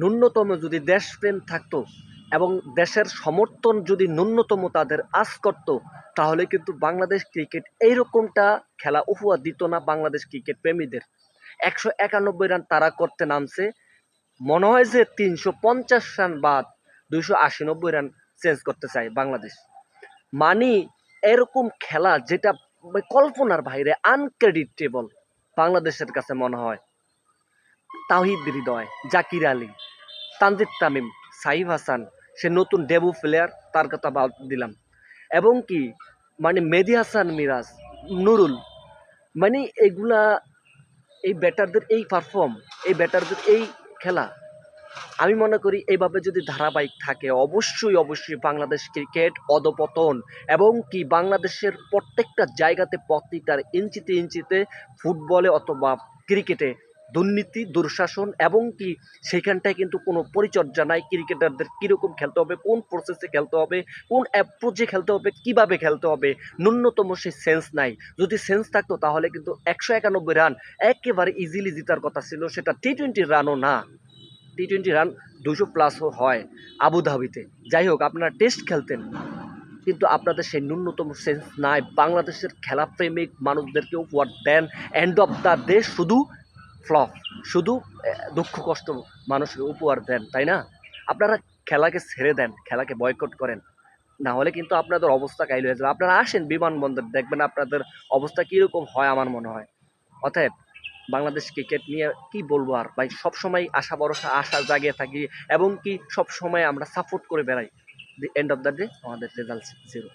ন্যূনতম যদি দেশপ্রেম থাকতো এবং দেশের সমর্থন যদি ন্যূনতম তাদের আজ করতো, তাহলে কিন্তু বাংলাদেশ ক্রিকেট এইরকমটা খেলা উপহার দিত না বাংলাদেশ ক্রিকেট প্রেমীদের। একশো একানব্বই রান তারা করতে নামছে। মনে হয় যে তিনশো পঞ্চাশ রান বাদ দুইশো আশি নব্বই রান চেঞ্জ করতে চায় বাংলাদেশ। মানি, এরকম খেলা যেটা কল্পনার বাইরে আনক্রেডিটেবল বাংলাদেশের কাছে মনে হয়। তাহিদ হৃদয়, জাকির আলী। তানজিদ তামিম, সাইফ হাসান, সে নতুন ডেবু প্লেয়ার তার কথা বাদ দিলাম। এবং কি মানে মেদি হাসান মিরাজ, নুরুল মানে এগুলা এই ব্যাটারদের এই পারফর্ম এই ব্যাটারদের এই খেলা, আমি মনে করি এইভাবে যদি ধারাবাহিক থাকে, অবশ্যই অবশ্যই বাংলাদেশ ক্রিকেট অধপতন এবং কি বাংলাদেশের প্রত্যেকটা জায়গাতে প্রত্যেকটার ইঞ্চিতে ইঞ্চিতে ফুটবলে অথবা ক্রিকেটে দুর্নীতি, দুঃশাসন এবং কি সেইখানটায় কিন্তু কোনো পরিচর্যা নাই। ক্রিকেটারদের কীরকম খেলতে হবে, কোন প্রসেসে খেলতে হবে, কোন অ্যাপ্রোচে খেলতে হবে, কীভাবে খেলতে হবে, ন্যূনতম সেই সেন্স নাই। যদি সেন্স থাকতো তাহলে কিন্তু একশো একানব্বই রান একেবারে ইজিলি জেতার কথা ছিল, সেটা টি টোয়েন্টি রানও না। টি টোয়েন্টি রান দুশো প্লাসও হয় আবুধাবিতে। যাই হোক, আপনারা টেস্ট খেলতেন, কিন্তু আপনাদের সেই ন্যূনতম সেন্স নাই। বাংলাদেশের খেলাপ্রেমিক মানুষদেরকে উপহার দেন এন্ড অফ দ্য ডে শুধু ফ্লপ, শুধু দুঃখ, কষ্ট মানুষের উপহার দেন, তাই না? আপনারা খেলাকে ছেড়ে দেন, খেলাকে বয়কট করেন। না হলে কিন্তু আপনাদের অবস্থা কাইল হয়ে যাবে। আপনারা আসেন বিমানবন্দর, দেখবেন আপনাদের অবস্থা কীরকম হয় আমার মনে হয়। অতএব, বাংলাদেশ ক্রিকেট নিয়ে কি বলব আর? ভাই, সবসময় আশা ভরসা, আশা জাগিয়ে থাকি এবং কি সব সময় আমরা সাপোর্ট করে বেড়াই। The end of the day আমাদের রেজাল্ট জিরো